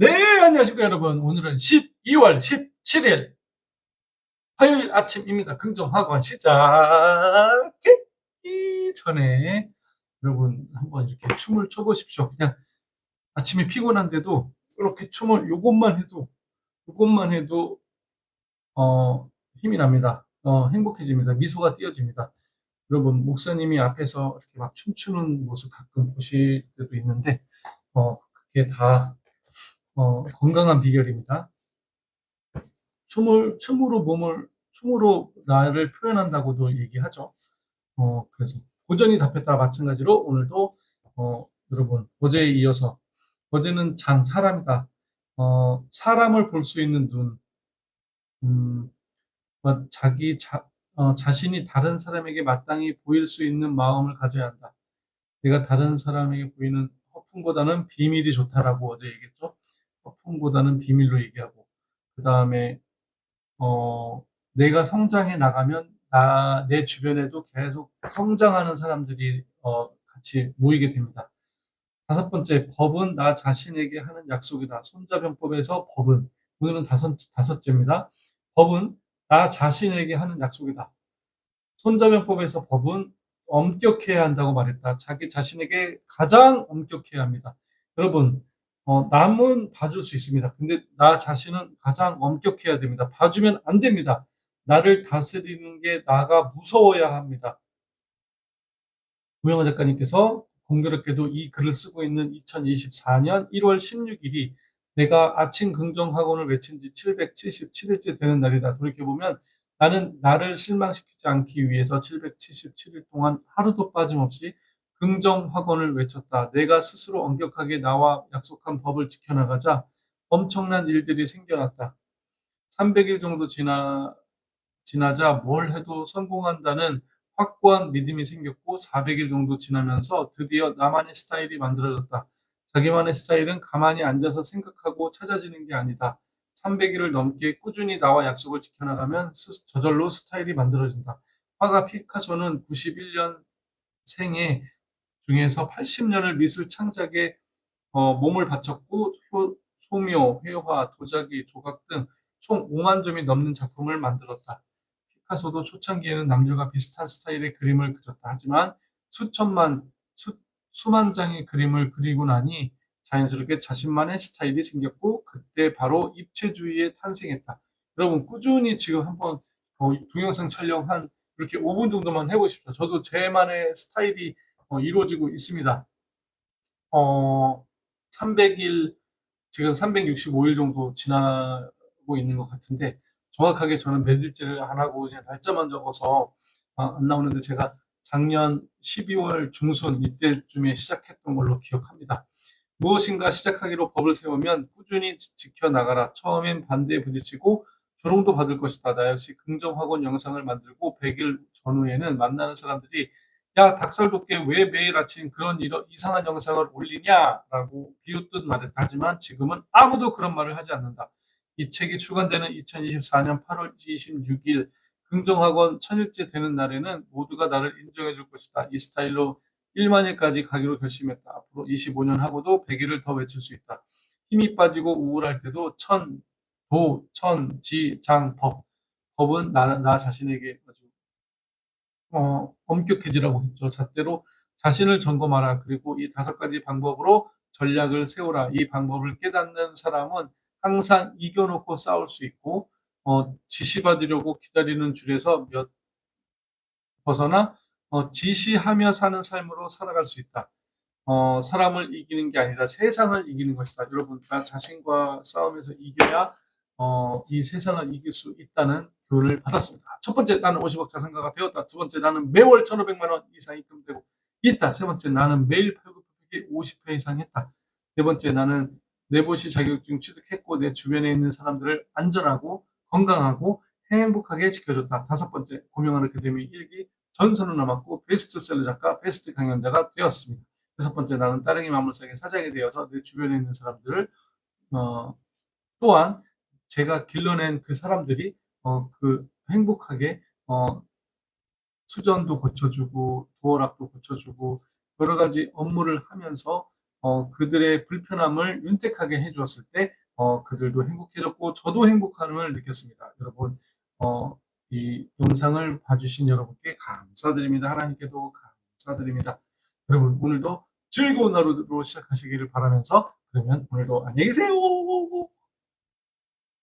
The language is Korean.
네, 안녕하십니까, 여러분. 오늘은 12월 17일 화요일 아침입니다. 긍정학원 시작하기 전에 여러분 한번 이렇게 춤을 춰보십시오. 그냥 아침에 피곤한데도 이렇게 춤을 요것만 해도 요것만 해도 어, 힘이 납니다. 어, 행복해집니다. 미소가 띄어집니다. 여러분 목사님이 앞에서 이렇게 막 춤추는 모습 가끔 보실 때도 있는데 어, 그게 다 어, 건강한 비결입니다. 춤을, 춤으로 몸을, 춤으로 나를 표현한다고도 얘기하죠. 어, 그래서 고전이 답했다 마찬가지로 오늘도, 어, 여러분, 어제에 이어서, 어제는 장, 사람이다. 어, 사람을 볼 수 있는 눈, 음, 뭐 자기 자, 어, 자신이 다른 사람에게 마땅히 보일 수 있는 마음을 가져야 한다. 내가 다른 사람에게 보이는 허풍보다는 비밀이 좋다라고 어제 얘기했죠. 허풍보다는 비밀로 얘기하고 그 다음에 어, 내가 성장해 나가면 나, 내 주변에도 계속 성장하는 사람들이 어, 같이 모이게 됩니다. 다섯 번째, 법은 나 자신에게 하는 약속이다. 손자병법에서 법은 오늘은 다섯, 다섯째입니다. 법은 나 자신에게 하는 약속이다. 손자병법에서 법은 엄격해야 한다고 말했다. 자기 자신에게 가장 엄격해야 합니다. 여러분, 어, 남은 봐줄 수 있습니다. 근데 나 자신은 가장 엄격해야 됩니다. 봐주면 안 됩니다. 나를 다스리는 게 나가 무서워야 합니다. 우영아 작가님께서 공교롭게도 이 글을 쓰고 있는 2024년 1월 16일이 내가 아침 긍정학원을 외친 지 777일째 되는 날이다. 돌이켜보면 나는 나를 실망시키지 않기 위해서 777일 동안 하루도 빠짐없이 긍정학원을 외쳤다. 내가 스스로 엄격하게 나와 약속한 법을 지켜나가자 엄청난 일들이 생겨났다. 300일 정도 지나, 지나자 뭘 해도 성공한다는 확고한 믿음이 생겼고 400일 정도 지나면서 드디어 나만의 스타일이 만들어졌다. 자기만의 스타일은 가만히 앉아서 생각하고 찾아지는 게 아니다. 300일을 넘게 꾸준히 나와 약속을 지켜나가면 스, 저절로 스타일이 만들어진다. 화가 피카소는 91년 생에 중에서 80년을 미술 창작에 어, 몸을 바쳤고 소, 소묘, 회화, 도자기, 조각 등 총 5만 점이 넘는 작품을 만들었다. 피카소도 초창기에는 남들과 비슷한 스타일의 그림을 그렸다. 하지만 수천만, 수, 수만 장의 그림을 그리고 나니 자연스럽게 자신만의 스타일이 생겼고 그때 바로 입체주의에 탄생했다. 여러분 꾸준히 지금 한번 어, 동영상 촬영한 이렇게 5분 정도만 해보십시오. 저도 제만의 스타일이 어, 이루어지고 있습니다. 어, 300일, 지금 365일 정도 지나고 있는 것 같은데, 정확하게 저는 매일째를 안 하고 그냥 날짜만 적어서 아, 안 나오는데 제가 작년 12월 중순 이때쯤에 시작했던 걸로 기억합니다. 무엇인가 시작하기로 법을 세우면 꾸준히 지켜나가라. 처음엔 반대에 부딪히고 조롱도 받을 것이다. 나 역시 긍정학원 영상을 만들고 100일 전후에는 만나는 사람들이 야 닭살 돋게 왜 매일 아침 그런 이런 이상한 영상을 올리냐라고 비웃듯 말했다. 하지만 지금은 아무도 그런 말을 하지 않는다. 이 책이 출간되는 2024년 8월 26일 긍정학원 천일째 되는 날에는 모두가 나를 인정해 줄 것이다. 이 스타일로 1만일까지 가기로 결심했다. 앞으로 25년 하고도 100일을 더 외칠 수 있다. 힘이 빠지고 우울할 때도 천, 도, 천, 지, 장, 법. 법은 나, 나 자신에게 아주 어, 엄격해지라고 했죠. 잣대로 자신을 점검하라. 그리고 이 다섯 가지 방법으로 전략을 세우라. 이 방법을 깨닫는 사람은 항상 이겨놓고 싸울 수 있고, 어, 지시받으려고 기다리는 줄에서 몇 벗어나 어, 지시하며 사는 삶으로 살아갈 수 있다. 어, 사람을 이기는 게 아니라 세상을 이기는 것이다. 여러분, 나 자신과 싸움에서 이겨야 어, 이 세상을 이길 수 있다는 교훈을 받았습니다. 첫 번째, 나는 50억 자산가가 되었다. 두 번째, 나는 매월 1,500만 원 이상 입금되고 있다. 세 번째, 나는 매일 팔굽혀펴기 50회 이상 했다. 네 번째, 나는 내보시 자격증 취득했고 내 주변에 있는 사람들을 안전하고 건강하고 행복하게 지켜줬다. 다섯 번째, 고명한 아카데미 1기 전선을 남았고 베스트셀러 작가, 베스트 강연자가 되었습니다. 여섯 번째, 나는 따릉이 마물상의 사장이 되어서 내 주변에 있는 사람들을 어, 또한 제가 길러낸 그 사람들이 어, 그 행복하게 어, 수전도 고쳐주고 도어락도 고쳐주고 여러 가지 업무를 하면서 어, 그들의 불편함을 윤택하게 해주었을 때 어, 그들도 행복해졌고 저도 행복함을 느꼈습니다. 여러분 어, 이 영상을 봐주신 여러분께 감사드립니다. 하나님께도 감사드립니다. 여러분 오늘도 즐거운 하루로 시작하시기를 바라면서 그러면 오늘도 안녕히 계세요.